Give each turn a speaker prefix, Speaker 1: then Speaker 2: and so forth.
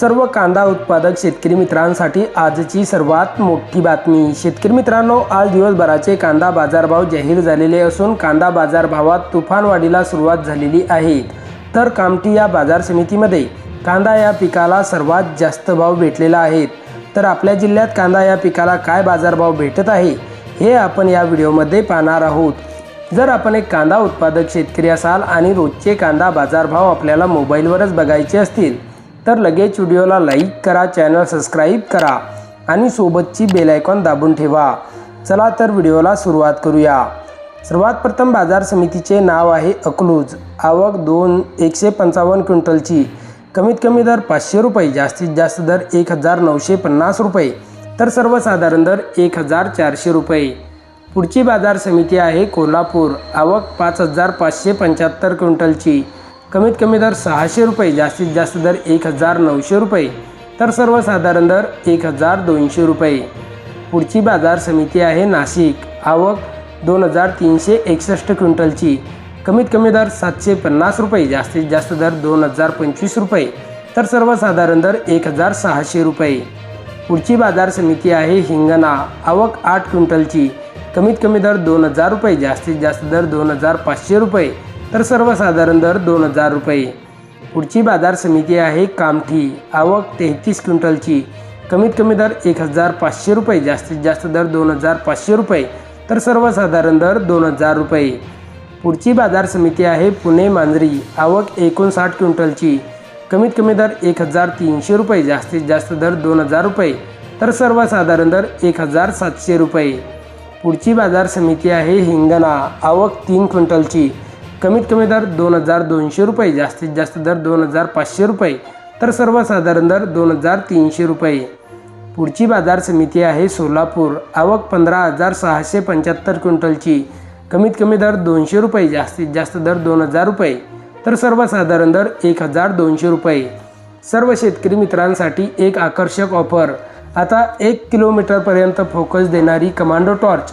Speaker 1: सर्व कांदा उत्पादक शेतकरी मित्रांसाठी आजची सर्वात मोठी बातमी. शेतकरी मित्रांनो आज दिवसभराचे कांदा बाजारभाव जाहीर झालेले असून कांदा बाजारभावात तुफानवाढीला सुरुवात झालेली आहे. तर कामठी या बाजार समितीमध्ये कांदा या पिकाला सर्वात जास्त भाव भेटलेला आहे. तर आपल्या जिल्ह्यात कांदा या पिकाला काय बाजारभाव भेटत आहे हे आपण या व्हिडिओमध्ये पाहणार आहोत. जर आपण एक कांदा उत्पादक शेतकरी असाल आणि रोजचे कांदा बाजारभाव आपल्याला मोबाईलवरच बघायचे असतील तर लगेच व्हिडिओला लाईक करा चॅनल सबस्क्राईब करा आणि सोबतची बेलायकॉन दाबून ठेवा. चला तर व्हिडिओला सुरुवात करूया. सर्वात प्रथम बाजार समितीचे नाव आहे अकलूज. आवक दोन एकशे पंचावन्न क्विंटलची. कमीत कमी दर पाचशे रुपये जास्तीत जास्त दर एक हजार नऊशे पन्नास रुपये तर सर्वसाधारण दर एक हजार चारशे रुपये. पुढची बाजार समिती आहे कोल्हापूर. आवक पाच हजार पाचशे पंच्याहत्तर क्विंटलची. कमीत कमी दर सहाशे रुपये जास्तीत जास्त दर एक हजार नऊशे रुपये तर सर्वसाधारण दर एक हजार दोनशे रुपये. पुढची बाजार समिती आहे नाशिक. आवक दोन हजार तीनशे एकसष्ट क्विंटलची. कमीत कमी दर सातशे पन्नास रुपये जास्तीत जास्त दर दोन हजार पंचवीस रुपये तर सर्वसाधारण दर एक हजार सहाशे रुपये. पुढची बाजार समिती आहे हिंगणा. आवक आठ क्विंटलची. कमीत कमी दर दोन हजार रुपये जास्तीत जास्त दर दोन हजार पाचशे रुपये तर सर्वसाधारण दर दोन हजार रुपये. पुढची बाजार समिती आहे कामठी. आवक तेहतीस क्विंटलची. कमीत कमी दर एक हजार पाचशे रुपये. जास्तीत जास्त दर दोन हजार पाचशे रुपये. तर सर्वसाधारण दर दोन हजार रुपये. पुढची बाजार समिती आहे पुणे मांजरी. आवक एकोणसाठ क्विंटलची. कमीत कमी दर एक हजार तीनशे रुपये. जास्तीत जास्त दर दोन हजार रुपये. तर सर्वसाधारण दर एक हजार सातशे रुपये. पुढची बाजार समिती आहे हिंगणा. आवक तीन क्विंटलची. कमीत कमी दर दोन हजार दोनशे रुपये जास्तीत जास्त दर दोन हजार पाचशे रुपये तर सर्वसाधारण दर दोन हजार तीनशे रुपये. पुढची बाजार समिती आहे सोलापूर. आवक पंधरा हजार सहाशे पंच्याहत्तर क्विंटलची. कमीत कमी दर दोनशे रुपये जास्तीत जास्त दर दोन हजार रुपये तर सर्वसाधारण दर एक हजार दोनशे रुपये. सर्व शेतकरी मित्रांसाठी एक आकर्षक ऑफर. आता एक किलोमीटरपर्यंत फोकस देणारी कमांडो टॉर्च.